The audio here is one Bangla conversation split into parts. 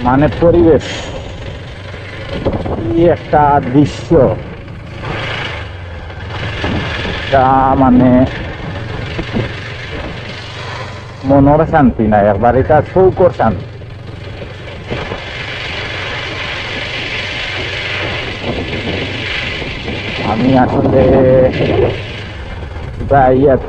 মানে পরিবেশ। একটা দৃশ্য। যা মানে মনের শান্তি নাই একবার এটা চৌকর শান্তি। আমি আসলে প্রায় এত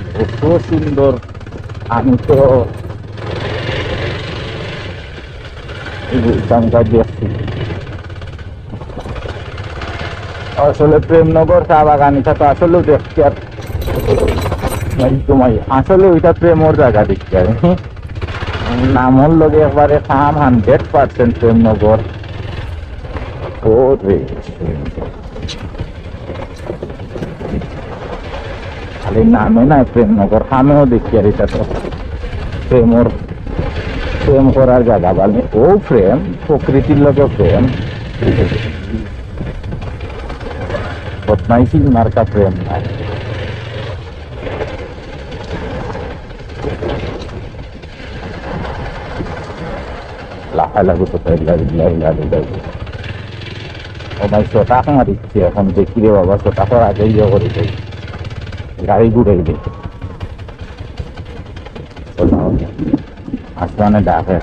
এত সুন্দর, আমি তো আসলে প্রেমনগর চা বাগান এটা তো আসলে দেখছি আর তোমায়। আসলে ওইটা প্রেমর জায়গা দেখছি আর নামর লগে একবারে খাম হান্ড্রেড পার্সেন্ট প্রেমনগর। ও রে। খালি নামে নাই প্রেমনগর খামেও দেখি আর এটা তো। প্রেমর, প্রেম করার জায়গা বলে ও প্রেম, প্রকৃতির লগে প্রেম। বদমাইশি মার্কা প্রেম নাই। এখন দেখি রে বাবা শতাকর আগে ইয়ে করে গাড়ি ঘুরে দেয় আসমানে ডাকে।